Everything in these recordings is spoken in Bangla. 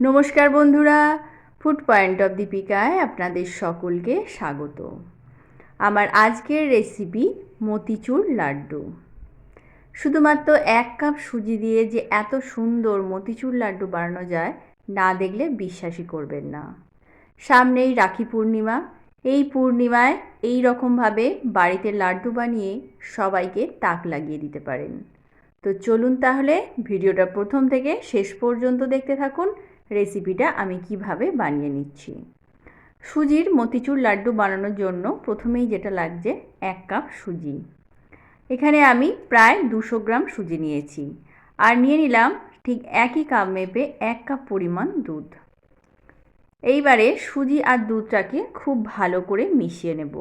নমস্কার বন্ধুরা ফুড পয়েন্ট অফ দীপিকায় আপনাদের সকলকে স্বাগত। আমার আজকের রেসিপি মতিচুর লাড্ডু। শুধুমাত্র এক কাপ সুজি দিয়ে যে এত সুন্দর মতিচুর লাড্ডু বানানো যায়, না দেখলে বিশ্বাসই করবেন না। সামনেই রাখি পূর্ণিমা। এই পূর্ণিমায় এই রকমভাবে বাড়িতে লাড্ডু বানিয়ে সবাইকে তাক লাগিয়ে দিতে পারেন। তো চলুন তাহলে ভিডিওটা প্রথম থেকে শেষ পর্যন্ত দেখতে থাকুন। রেসিপিটা আমি কীভাবে বানিয়ে নিচ্ছি। সুজির মতিচুর লাড্ডু বানানোর জন্য প্রথমেই যেটা লাগছে এক কাপ সুজি। এখানে আমি প্রায় দুশো গ্রাম সুজি নিয়েছি আর নিয়ে নিলাম ঠিক একই কাপ মেপে এক কাপ পরিমাণ দুধ। এইবারে সুজি আর দুধটাকে খুব ভালো করে মিশিয়ে নেব।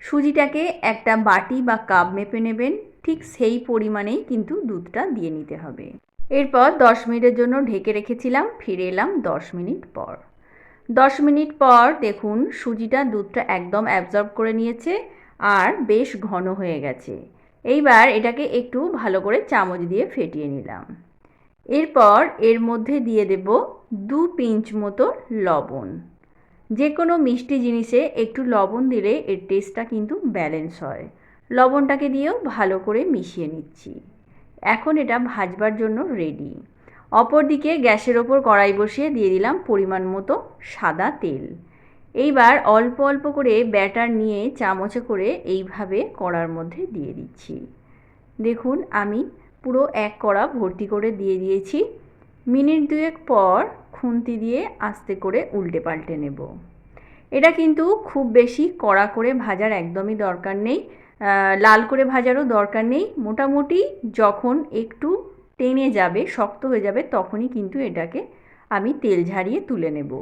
সুজিটাকে একটা বাটি বা কাপ মেপে নেবেন, ঠিক সেই পরিমাণেই কিন্তু দুধটা দিয়ে নিতে হবে। এরপর দশ মিনিটের জন্য ঢেকে রেখেছিলাম, ফিরে এলাম দশ মিনিট পর। দশ মিনিট পর দেখুন সুজিটা দুধটা একদম অ্যাবজর্ব করে নিয়েছে আর বেশ ঘন হয়ে গেছে। এইবার এটাকে একটু ভালো করে চামচ দিয়ে ফেটিয়ে নিলাম। এরপর এর মধ্যে দিয়ে দেব দু পিঞ্চ মতো লবণ। যে কোনো মিষ্টি জিনিসে একটু লবণ দিলে এর টেস্টটা কিন্তু ব্যালেন্স হয়। লবণটাকে দিয়েও ভালো করে মিশিয়ে নিচ্ছি। এখন এটা ভাজবার জন্য রেডি অপরদিকে গ্যাসের ওপর কড়াই বসিয়ে দিয়ে দিলাম পরিমাণ মতো সাদা তেল। এইবার অল্প অল্প করে ব্যাটার নিয়ে চামচে করে এইভাবে কড়ার মধ্যে দিয়ে দিচ্ছি। দেখুন, আমি পুরো এক কড়া ভর্তি করে দিয়ে দিয়েছি। মিনিট দুয়েক পর খুন্তি দিয়ে আস্তে করে উল্টে পাল্টে নেব। এটা কিন্তু খুব বেশি কড়া করে ভাজার একদমই দরকার নেই। লাল করে ভাজারও দরকার নেই। মোটামুটি যখন একটু টেনে যাবে, শক্ত হয়ে যাবে, তখনই কিন্তু এটাকে আমি তেল ঝারিয়ে তুলে নেব।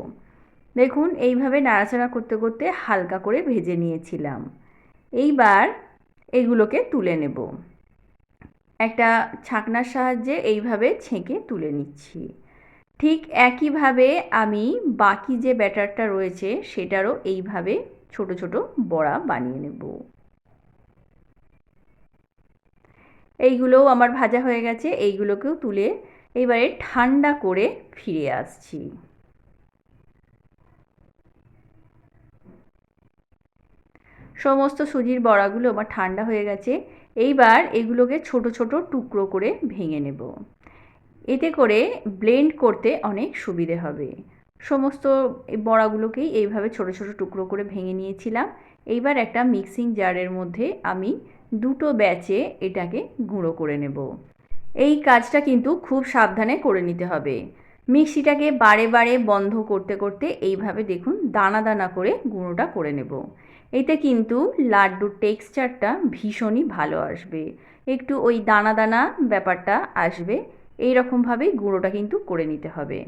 দেখুন, এইভাবে নাড়াচাড়া করতে করতে হালকা করে ভেজে নিয়েছিলাম। এইবার এগুলোকে তুলে নেব। একটা ছাকনার সাহায্যে এইভাবে ছেঁকে তুলে নিচ্ছি। ঠিক একইভাবে আমি বাকি যে ব্যাটারটা রয়েছে, সেটারও এইভাবে ছোট ছোট বড়া বানিয়ে নেব। এইগুলোও আমার ভাজা হয়ে গেছে, এইগুলোকেও তুলে এবারে ঠান্ডা করে ফিরে আসছি। সমস্ত সুজির বড়াগুলো আমার ঠান্ডা হয়ে গেছে, এইবার এগুলোকে ছোট ছোট টুকরো করে ভেঙে নেব। এতে করে ব্লেন্ড করতে অনেক সুবিধে হবে। সমস্ত বড়াগুলোকেই এইভাবে ছোট ছোট টুকরো করে ভেঙে নিয়েছিলাম। এইবার একটা মিক্সিং জারের মধ্যে আমি দুটো ব্যাচে এটাকে গুঁড়ো করে নেব। এই কাজটা কিন্তু খুব সাবধানে করে নিতে হবে। মিক্সিটাকে বারে বারে বন্ধ করতে করতে এইভাবে দেখুন দানা দানা করে গুঁড়োটা করে নেব। এতে কিন্তু লাড্ডুর টেক্সচারটা ভীষণই ভালো আসবে। একটু ওই দানা দানা ব্যাপারটা আসবে এই রকমভাবেই গুঁড়োটা কিন্তু করে নিতে হবে।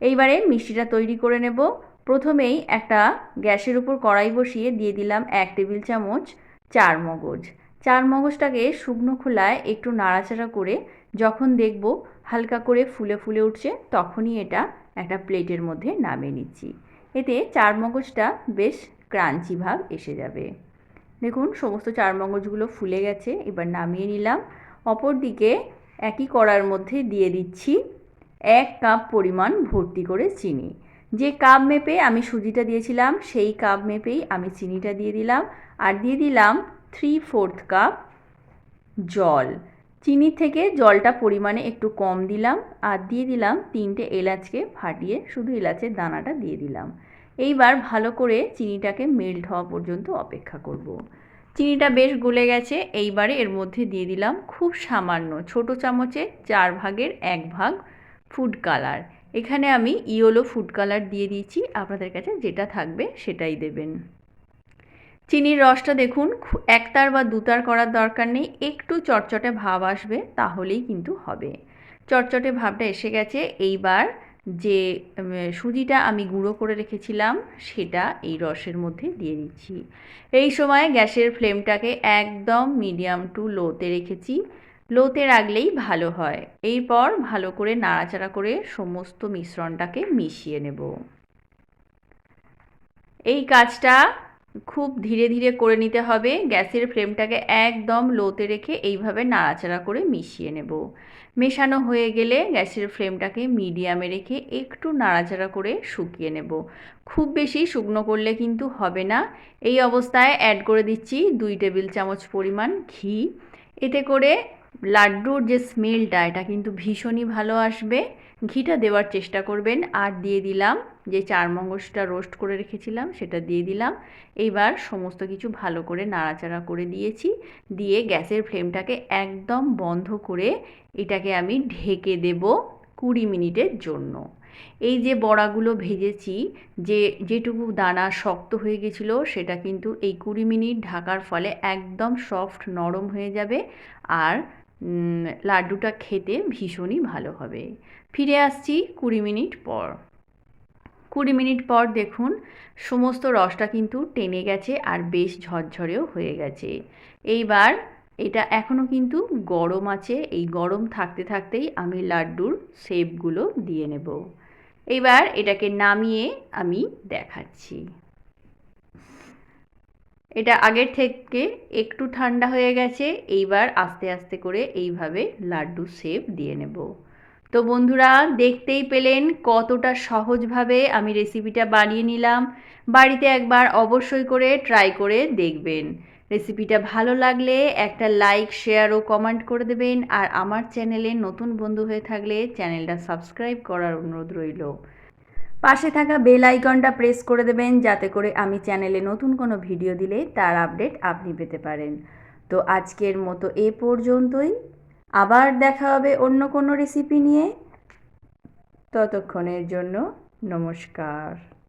এইবারে মিষ্টিটা তৈরি করে নেব। প্রথমেই একটা গ্যাসের উপর কড়াই বসিয়ে দিয়ে দিলাম এক টেবিল চামচ চার মগজ চার মগজটাকে শুকনো খোলায় একটু নাড়াচাড়া করে যখন দেখব হালকা করে ফুলে ফুলে উঠছে, তখনই এটা একটা প্লেটের মধ্যে নামিয়ে নিচ্ছি। এতে চার মগজটা বেশ ক্রাঞ্চি ভাব এসে যাবে। দেখুন, সমস্ত চার মগজগুলো ফুলে গেছে, এবার নামিয়ে নিলাম। অপর দিকে একই কড়ার মধ্যে দিয়ে দিচ্ছি এক কাপ পরিমাণ ভর্তি করে চিনি। যে কাপ মেপে আমি সুজিটা দিয়েছিলাম, সেই কাপ মেপেই আমি চিনিটা দিয়ে দিলাম। আর দিয়ে দিলাম থ্রি ফোর্থ কাপ জল। চিনি থেকে জলটা পরিমাণে একটু কম দিলাম আর দিয়ে দিলাম তিনটে এলাচকে ফাটিয়ে শুধু এলাচের দানাটা দিয়ে দিলাম। এইবার ভালো করে চিনিটাকে মেল্ট হওয়া পর্যন্ত অপেক্ষা করব। চিনিটা বেশ গলে গেছে, এইবারে এর মধ্যে দিয়ে দিলাম খুব সামান্য ছোট চামচে চার ভাগের এক ভাগ ফুড কালার এখানে আমি ইয়োলো ফুড কালার দিয়ে দিয়েছি, আপনাদের কাছে যেটা থাকবে সেটাই দেবেন। চিনির রসটা দেখুন একতার বা দুতার করার দরকার নেই, একটু চটচটে ভাব আসবে, তাহলেই কিন্তু হবে। চটচটে ভাবটা এসে গেছে, এইবার যে সুজিটা আমি গুঁড়ো করে রেখেছিলাম, সেটা এই রসের মধ্যে দিয়ে দিচ্ছি। এই সময় গ্যাসের ফ্লেমটাকে একদম মিডিয়াম টু লোতে রেখেছি, লোতে রাখলেই ভালো হয়। এরপর ভালো করে নাড়াচাড়া করে সমস্ত মিশ্রণটাকে মিশিয়ে নেব। এই কাজটা খুব ধীরে ধীরে করে নিতে হবে। গ্যাসের ফ্লেমটাকে একদম লোতে রেখে এইভাবে নাড়াচাড়া করে মিশিয়ে নেব। মেশানো হয়ে গেলে গ্যাসের ফ্লেমটাকে মিডিয়ামে রেখে একটু নাড়াচাড়া করে শুকিয়ে নেব। খুব বেশি শুকনো করলে কিন্তু হবে না। এই অবস্থায় অ্যাড করে দিচ্ছি দুই টেবিল চামচ পরিমাণ ঘি। এতে করে লাড্ডুর যে স্মেলটা এটা কিন্তু ভীষণই ভালো আসবে। ঘিটা দেওয়ার চেষ্টা করবেন। আর দিয়ে দিলাম যে চারমগজটা রোস্ট করে রেখেছিলাম, সেটা দিয়ে দিলাম। এইবার সমস্ত কিছু ভালো করে নাড়াচাড়া করে দিয়েছি। দিয়ে গ্যাসের ফ্লেমটাকে একদম বন্ধ করে এটাকে আমি ঢেকে দেব কুড়ি মিনিটের জন্য। এই যে বড়াগুলো ভেজেছি, যে যেটুকু দানা শক্ত হয়ে গেছিল, সেটা কিন্তু এই কুড়ি মিনিট ঢাকার ফলে একদম সফট নরম হয়ে যাবে আর লাড্ডুটা খেতে ভীষণই ভালো হবে। ফিরে আসছি কুড়ি মিনিট পর। কুড়ি মিনিট পর দেখুন, সমস্ত রসটা কিন্তু টেনে গেছে আর বেশ ঝরঝরেও হয়ে গেছে। এইবার এটা এখনও কিন্তু গরম আছে, এই গরম থাকতে থাকতেই আমি লাড্ডুর শেপগুলো দিয়ে নেব। এবার এটাকে নামিয়ে আমি দেখাচ্ছি। এটা আগের থেকে একটু ঠান্ডা হয়ে গেছে, এইবার আস্তে আস্তে করে এইভাবে লাড্ডু শেপ দিয়ে নেব। তো বন্ধুরা, দেখতেই পেলেন কতটা সহজভাবে আমি রেসিপিটা বানিয়ে নিলাম। বাড়িতে একবার অবশ্যই করে ট্রাই করে দেখবেন। রেসিপিটা ভালো লাগলে একটা লাইক, শেয়ার ও কমেন্ট করে দেবেন। আর আমার চ্যানেলে নতুন বন্ধু হয়ে থাকলে চ্যানেলটা সাবস্ক্রাইব করার অনুরোধ রইল। পাশে থাকা বেল আইকনটা প্রেস করে দেবেন যাতে করে আমি চ্যানেলে নতুন কোনো ভিডিও দিলে তার আপডেট আপনি পেতে পারেন। তো আজকের মতো এ পর্যন্তই। আবার দেখা হবে অন্য কোনো রেসিপি নিয়ে। ততক্ষণের জন্য নমস্কার।